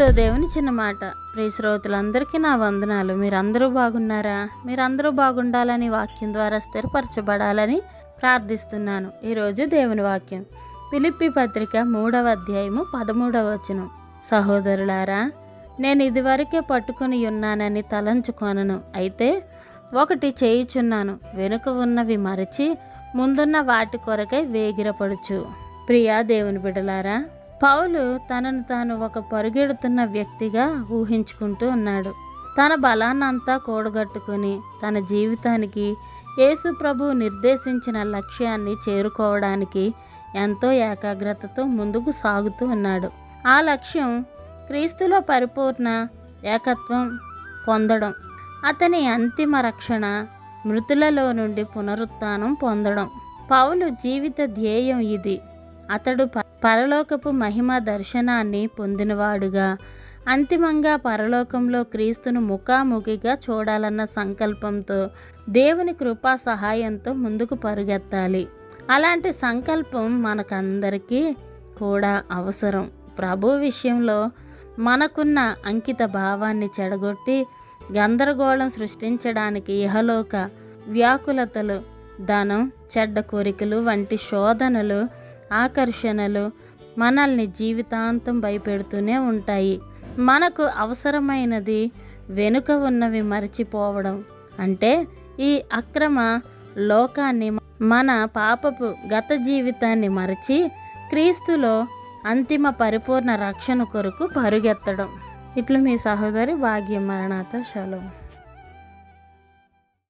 క్రీస్తుతో దేవుని చిన్న మాట. ప్రియ శ్రోతలందరికీ నా వందనాలు. మీరందరూ బాగున్నారా? మీరందరూ బాగుండాలని వాక్యం ద్వారా స్థిరపరచబడాలని ప్రార్థిస్తున్నాను. ఈరోజు దేవుని వాక్యం. పిలిపి పత్రిక మూడవ అధ్యాయము పదమూడవ వచనం. సహోదరులారా నేను ఇదివరకే పట్టుకుని ఉన్నానని తలంచుకొనను. అయితే ఒకటి చేయుచున్నాను. వెనుక ఉన్నవి మరచి ముందున్న వాటి కొరకై వేగిరపడుచు. ప్రియా దేవుని బిడలారా పౌలు తనను తాను ఒక పరుగెడుతున్న వ్యక్తిగా ఊహించుకుంటూ ఉన్నాడు. తన బలాన్నంతా కూడగట్టుకుని తన జీవితానికి యేసు ప్రభు నిర్దేశించిన లక్ష్యాన్ని చేరుకోవడానికి ఎంతో ఏకాగ్రతతో ముందుకు సాగుతూ ఉన్నాడు. ఆ లక్ష్యం క్రీస్తులో పరిపూర్ణ ఏకత్వం పొందడం అతని అంతిమ రక్షణ మృతులలో నుండి పునరుత్థానం పొందడం. పౌలు జీవిత ధ్యేయం ఇది. అతడు పరలోకపు మహిమ దర్శనాన్ని పొందినవాడుగా. అంతిమంగా పరలోకంలో క్రీస్తును ముఖాముఖిగా చూడాలన్న సంకల్పంతో దేవుని కృపా సహాయంతో ముందుకు పరుగెత్తాలి. అలాంటి సంకల్పం మనకందరికీ కూడా అవసరం. ప్రభు విషయంలో మనకున్న అంకిత భావాన్ని చెడగొట్టి గందరగోళం సృష్టించడానికి ఇహలోక వ్యాకులతలు ధనం చెడ్డ కోరికలు వంటి శోధనలు ఆకర్షణలు మనల్ని జీవితాంతం భయపెడుతూనే ఉంటాయి. మనకు అవసరమైనది వెనుక ఉన్నవి మరచిపోవడం. అంటే ఈ అక్రమ లోకాన్ని మన పాపపు గత జీవితాన్ని మరచి క్రీస్తులో అంతిమ పరిపూర్ణ రక్షణ కొరకు పరుగెత్తడం. ఇట్లు మీ సహోదరి భాగ్యం మరణాత శలం